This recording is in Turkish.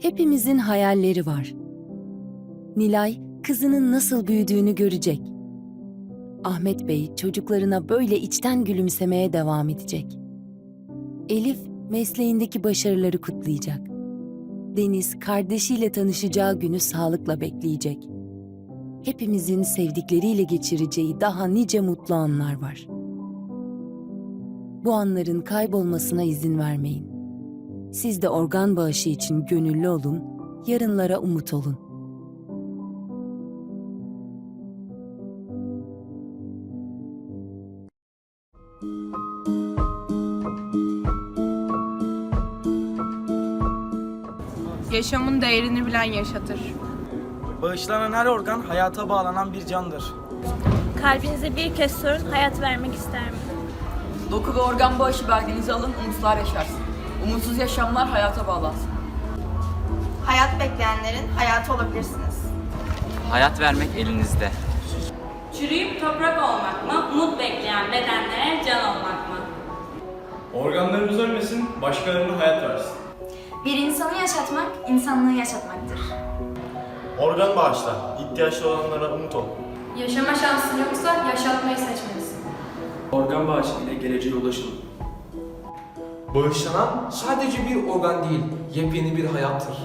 Hepimizin hayalleri var. Nilay kızının nasıl büyüdüğünü görecek. Ahmet Bey çocuklarına böyle içten gülümsemeye devam edecek. Elif mesleğindeki başarıları kutlayacak. Deniz kardeşiyle tanışacağı günü sağlıkla bekleyecek. Hepimizin sevdikleriyle geçireceği daha nice mutlu anlar var. Bu anların kaybolmasına izin vermeyin. Siz de organ bağışı için gönüllü olun, yarınlara umut olun. Yaşamın değerini bilen yaşatır. Bağışlanan her organ hayata bağlanan bir candır. Kalbinize bir kez sorun, hayat vermek ister mi? Doku ve organ bağışı belgenizi alın, umutlar yaşarsın. Umutsuz yaşamlar hayata bağlansın. Hayat bekleyenlerin hayatı olabilirsiniz. Hayat vermek elinizde. Çürüyüp toprak olmak mı, umut bekleyen bedenlere can olmak mı? Organlarımız ölmesin, başkalarına hayat versin. Bir insanı yaşatmak, insanlığı yaşatmaktır. Organ bağışla, ihtiyaçlı olanlara umut ol. Yaşama şansın yoksa yaşatmayı seçmelisin. Organ bağışı ile geleceğe ulaşın. Bağışlanan sadece bir organ değil, yepyeni bir hayattır.